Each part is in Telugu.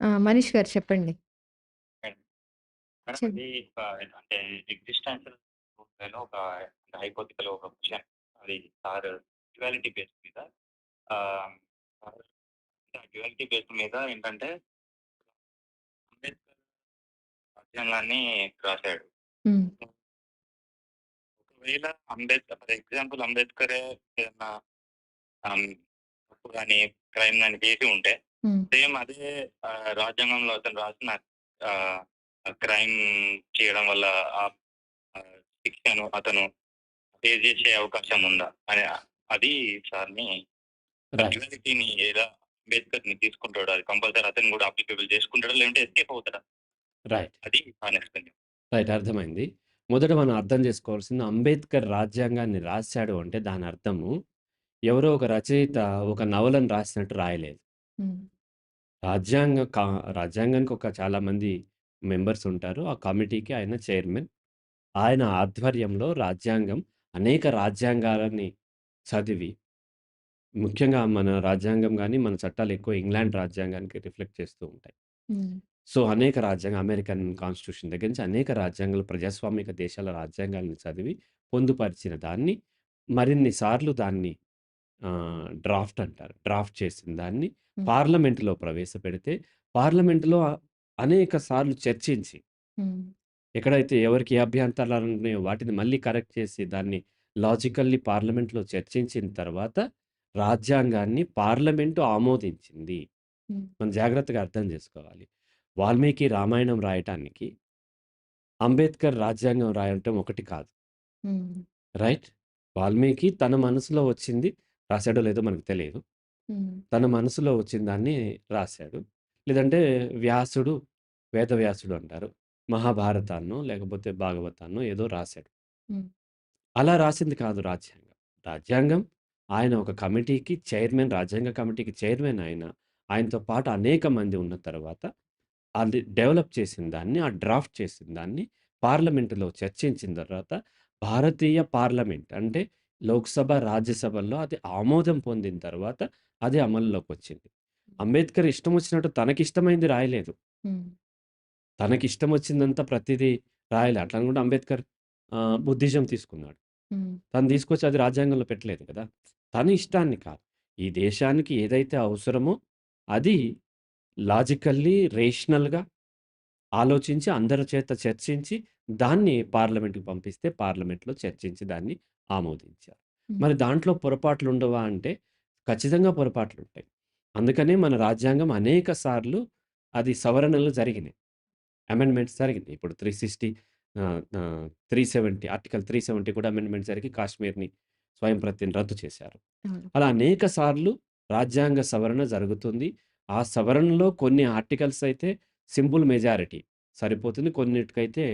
ఆ! మనీష్ గారు చెప్పండి. మేడం. మేడం చెప్ అది ఆహ్, అంటే ఎగ్జిస్టెన్షియల్ ఒక హైపోథిటికల్ ఒక క్వెషన్ అది సార్ డ్యుయాలిటీ బేస్ మీద ఆహ్, డ్యుయాలిటీ బేస్ మీద ఏంటంటే అంబేద్కర్ రాజ్యాంగాన్ని రాశాడు. హ్మ్. ఒకవేళ అంబేద్కర్ ఫర్ ఎగ్జాంపుల్ అంబేద్కరే ఏదన్నా ఆహ్, తప్పు గాని, క్రైమ్ గాని చేసి ఉంటే. సేమ్ అదే రాజ్యాంగంలో అతను రాసిన క్రైమ్ చేయడం వల్ల ఆహ్, శిక్షను అతను పే చేసే అవకాశం ఉందా? అని అది సార్‌ని రైట్. డ్యుయాలిటీని ఎలా అంబేద్కర్‌ని తీసుకుంటాడు? అది కంపల్సరీ అతను కూడా అప్లికేబుల్ చేసుకుంటాడా? లేదంటే ఎస్కేప్ అవుతాడా? రైట్. అది నా. రైట్. అర్థమైంది. మొదట మనం అర్థం చేసుకోవాల్సింది అంబేద్కర్ రాజ్యాంగాన్ని రాసాడు అంటే దాని అర్థము ఎవరో ఒక రచయిత ఒక నవలను రాసినట్టు రాయలేదు. హ్మ్. రాజ్యాంగ కా రాజ్యాంగానికి ఒక చాలామంది మెంబర్స్ ఉంటారు. ఆ కమిటీకి ఆయన చైర్మన్. ఆయన ఆధ్వర్యంలో రాజ్యాంగం అనేక రాజ్యాంగాలని చదివి ముఖ్యంగా మన రాజ్యాంగం గాని, మన చట్టాలు ఎక్కువ ఇంగ్లాండ్ రాజ్యాంగానికి రిఫ్లెక్ట్ చేస్తూ ఉంటాయి. హ్మ్. సో, అనేక రాజ్యాంగ అమెరికన్ కాన్స్టిట్యూషన్ దగ్గర నుంచి అనేక రాజ్యాంగాలు ప్రజాస్వామిక దేశాల రాజ్యాంగాలను చదివి పొందుపరిచిన దాన్ని మరిన్ని సార్లు దాన్ని డ్రాఫ్ట్ అంటారు. డ్రాఫ్ట్ చేసిన దాన్ని. పార్లమెంట్‌లో ప్రవేశపెడితే పార్లమెంట్‌లో అనేక సార్లు చర్చించి. ఎక్కడైతే ఎవరికి ఏ అభ్యంతరాలు ఉన్నాయో వాటిని మళ్ళీ కరెక్ట్ చేసి దాన్ని లాజికల్లీ పార్లమెంట్‌లో చర్చించిన తర్వాత రాజ్యాంగాన్ని పార్లమెంటు ఆమోదించింది. మనం జాగ్రత్తగా అర్థం చేసుకోవాలి. వాల్మీకి రామాయణం రాయటానికి అంబేద్కర్ రాజ్యాంగం రాయటం ఒకటి కాదు. రైట్? వాల్మీకి తన మనసులో వచ్చింది రాసాడో లేదో మనకు తెలియదు. హ్మ్. తన మనసులో వచ్చిన దాన్ని రాసాడు. లేదంటే వ్యాసుడు, వేదవ్యాసుడు అంటారు. మహాభారతాన్నో లేకపోతే భాగవతాన్నో ఏదో. హ్మ్. అలా రాసింది కాదు రాజ్యాంగం. రాజ్యాంగం ఆయన ఒక కమిటీకి చైర్మన్ రాజ్యాంగ కమిటీకి చైర్మన్ ఆయన. ఆయనతో పాటు అనేక మంది ఉన్న తర్వాత అది డెవలప్ చేసిన దాన్ని, ఆ డ్రాఫ్ట్ చేసిన దాన్ని పార్లమెంటులో చర్చించిన తర్వాత భారతీయ పార్లమెంట్ అంటే లోక్‌సభ, రాజ్యసభల్లో అది ఆమోదం పొందిన తర్వాత అది అమల్లోకొచ్చింది. అంబేద్కర్ ఇష్టం వచ్చినట్టు తనకిష్టమైంది రాయలేదు. హ్మ్. తనకిష్టం వచ్చిందంతా ప్రతిదీ రాయలే. అట్లా అనుకుంటే అంబేద్కర్ బుద్ధిజం తీసుకున్నాడు. తను తీసుకొచ్చి అది రాజ్యాంగంలో పెట్టలేదు కదా! తన ఇష్టాన్ని కాదు. ఈ దేశానికి ఏదైతే అవసరమో అది లాజికల్లీ, రేషనల్‌గా ఆలోచించి అందరి చేత చర్చించి దాన్ని పార్లమెంట్‌కి పంపిస్తే పార్లమెంట్‌లో చర్చించి దాన్ని ఆమోదించారు. మరి దాంట్లో పొరపాట్లుండవా అంటే ఖచ్చితంగా పొరపాట్లుంటాయి. అందుకనే మన రాజ్యాంగం అనేక సార్లు అది సవరణలు జరిగినాయి. అమెండ్‌మెంట్స్ జరిగినాయి. ఇప్పుడు 360 ఆహ్, ఆహ్, 370 ఆర్టికల్ 370 కూడా అమెండ్‌మెంట్ జరిగి కాశ్మీర్‌ని స్వయం ప్రతిని రద్దు చేశారు. అవును. అలా అనేక సార్లు రాజ్యాంగ సవరణ జరుగుతుంది. ఆ సవరణలో కొన్ని ఆర్టికల్స్ అయితే సింపుల్ మెజారిటీ సరిపోతుంది. కొన్నిటికైతే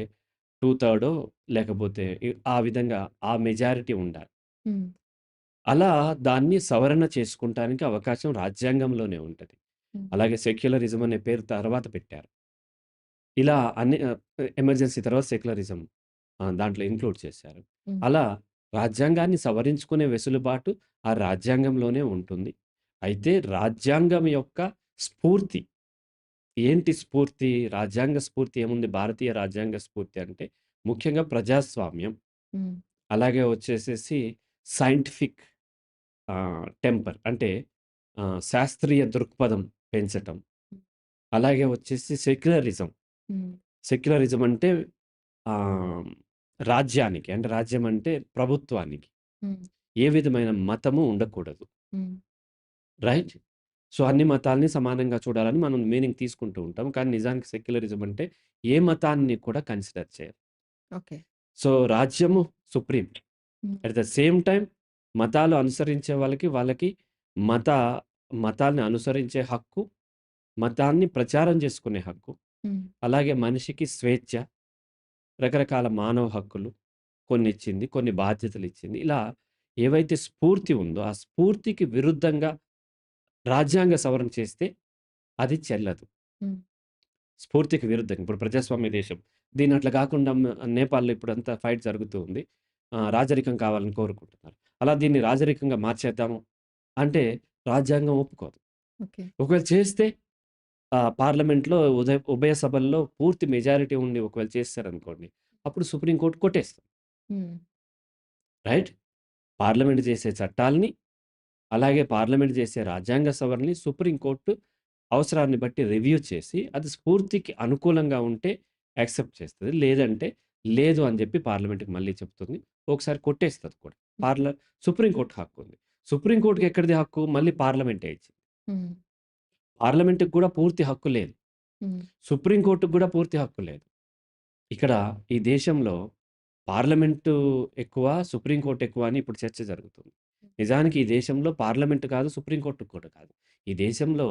టూ థర్డో లేకపోతే ఇ ఆ విధంగా ఆ మెజారిటీ ఉండాలి. అలా దాన్ని సవరణ చేసుకుంటానికి అవకాశం రాజ్యాంగంలోనే ఉంటది. అలాగే సెక్యులరిజం అనే పేరు తర్వాత పెట్టారు. ఇలా అన్ని ఎమర్జెన్సీ తర్వాత సెక్యులరిజం దాంట్లో ఇంక్లూడ్ చేశారు. అలా రాజ్యాంగాన్ని సవరించుకునే వెసులుబాటు ఆ రాజ్యాంగంలోనే ఉంటుంది. అయితే రాజ్యాంగం యొక్క స్ఫూర్తి ఏంటి స్ఫూర్తి? రాజ్యాంగ స్ఫూర్తి ఏముంది? భారతీయ రాజ్యాంగ స్ఫూర్తి అంటే ముఖ్యంగా ప్రజాస్వామ్యం. హ్మ్. అలాగే వచ్చేసేసి సైంటిఫిక్ ఆహ్, టెంపర్ అంటే ఆహ్, శాస్త్రీయ దృక్పథం పెంచటం. అలాగే వచ్చేసి సెక్యులరిజం. హ్మ్. సెక్యులరిజం అంటే ఆహ్, రాజ్యానికి అంటే రాజ్యం అంటే ప్రభుత్వానికి హ్మ్. ఏ విధమైన మతము ఉండకూడదు. హ్మ్. రైట్? సో, అన్ని మతాల్ని సమానంగా చూడాలని మనం మీనింగ్ తీసుకుంటూ ఉంటాం. కానీ నిజానికి సెక్యులరిజం అంటే ఏ మతాన్ని కూడా కన్సిడర్ చేయరు. ఓకే. సో, రాజ్యము supreme. At the same time మతాలు అనుసరించే వాళ్ళకి, వాళ్ళకి మత మతాల్ని అనుసరించే హక్కు, మతాన్ని ప్రచారం చేసుకునే హక్కు. అలాగే మనిషికి స్వేచ్ఛ, రకరకాల మానవ హక్కులు కొన్నిచ్చింది. కొన్ని బాధ్యతలిచ్చింది. ఇలా ఏవైతే స్ఫూర్తి ఉందో, ఆ స్ఫూర్తికి విరుద్ధంగా రాజ్యాంగ సవరణ చేస్తే అది చెల్లదు. స్ఫూర్తికి విరుద్ధంగా. ఇప్పుడు ప్రజాస్వామ్య దేశం. దీన్ని అట్లా కాకుండా నేపాల్‌లో ఇప్పుడంతా ఫైట్ జరుగుతూ ఉంది. రాజరికం కావాలని కోరుకుంటున్నారు. అలా దీన్ని రాజరికంగా మార్చేద్దాము అంటే రాజ్యాంగం ఒప్పుకోదు. ఒకవేళ చేస్తే పార్లమెంట్‌లో ఉదయ ఉభయ సభల్లో పూర్తి మెజారిటీ ఉండి ఒకవేళ చేసేసారనుకోండి. అప్పుడు సుప్రీం కోర్ట్ కొట్టేస్తది. హ్మ్. రైట్? పార్లమెంట్ చేసే చట్టాల్ని, అలాగే పార్లమెంట్ చేసే రాజ్యాంగ సవరణని సుప్రీం కోర్ట్ అవసరాన్ని బట్టి రివ్యూ చేసి, అది స్ఫూర్తికి అనుకూలంగా ఉంటే యాక్సెప్ట్ చేస్తది. లేదంటే లేదు అని చెప్పి పార్లమెంట్‌కి మళ్ళీ చెప్తుంది. ఒకసారి కొట్టేస్తది కూడా. పార్ల సుప్రీం కోర్ట్ హక్కుంది. సుప్రీం కోర్ట్‌కి ఎక్కడిది హక్కు? మళ్ళీ పార్లమెంటే ఇచ్చింది. పార్లమెంట్‌కి కూడా పూర్తి హక్కు లేదు. హ్మ్. సుప్రీం కోర్ట్‌కి కూడా పూర్తి హక్కు లేదు. ఇక్కడ ఈ దేశంలో పార్లమెంటు ఎక్కువ, సుప్రీం కోర్ట్ ఎక్కువ అని ఇప్పుడు చర్చ జరుగుతుంది. నిజానికి ఈ దేశంలో పార్లమెంట్ కాదు, సుప్రీం కోర్ట్ కూడా కాదు. ఈ దేశంలో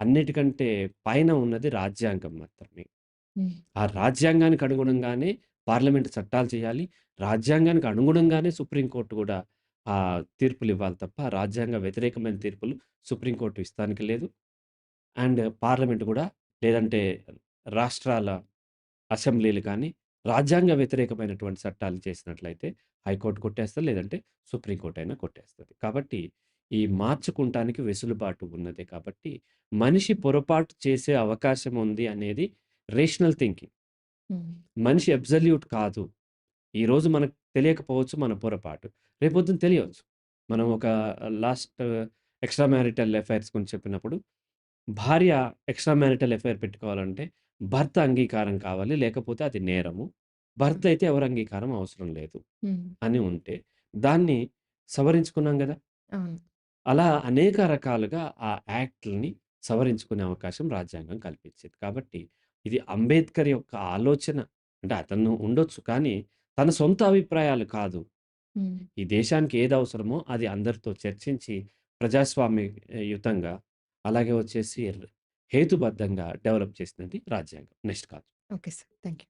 అన్నిటికంటే పైన ఉన్నది రాజ్యాంగం మాత్రమే. హ్మ్. ఆ రాజ్యాంగానికి అనుగుణంగానే పార్లమెంట్ చట్టాలు చేయాలి. రాజ్యాంగానికి అనుగుణంగానే సుప్రీం కోర్ట్ కూడా ఆహ్, తీర్పులు ఇవ్వాలి తప్ప రాజ్యాంగ వ్యతిరేకమైన తీర్పులు సుప్రీం కోర్ట్ ఇస్తానికి లేదు. అండ్ పార్లమెంట్ కూడా లేదంటే రాష్ట్రాల అసెంబ్లీలు కానీ, రాజ్యాంగ వ్యతిరేకమైనటువంటి చట్టాలు చేసినట్లయితే హైకోర్ట్ కొట్టేస్తది. లేదంటే సుప్రీం కోర్ట్ అయినా కొట్టేస్తది. కాబట్టి ఈ మార్చుకుంటానికి వెసులుబాటు ఉన్నదే కాబట్టి, మనిషి పొరపాటు చేసే అవకాశం ఉంది అనేది రేషనల్ థింకింగ్. మనిషి అబ్సల్యూట్ కాదు. ఈరోజు మనకు తెలియకపోవచ్చు మన పొరపాటు. రేపొద్దున తెలియవచ్చు. మనం ఒక లాస్ట్ ఎక్స్ట్రా మ్యారిటల్ అఫైర్స్ గురించి చెప్పినప్పుడు, భార్య ఎక్స్ట్రా మ్యారిటల్ అఫైర్ పెట్టుకోవాలంటే భర్త అంగీకారం కావాలి. లేకపోతే అది నేరము. భర్త అయితే ఎవరి అంగీకారం అవసరం లేదు. అని ఉంటే, దాన్ని సవరించుకున్నాం! అవును. అలా అనేక రకాలుగా ఆ యాక్ట్‌లని సవరించుకునే అవకాశం రాజ్యాంగం కల్పించింది. కాబట్టి ఇది అంబేద్కర్ యొక్క ఆలోచన అంటే అతను ఉండొచ్చు. కానీ తన సొంత అభిప్రాయాలు కాదు. ఈ దేశానికి ఏది అవసరమో అది అందరితో చర్చించి ప్రజాస్వామ్యయుతంగా అలాగే వచ్చేసి హేతుబద్ధంగా డెవలప్ చేసినది రాజ్యాంగం. Next call. Okay sir. Thank you.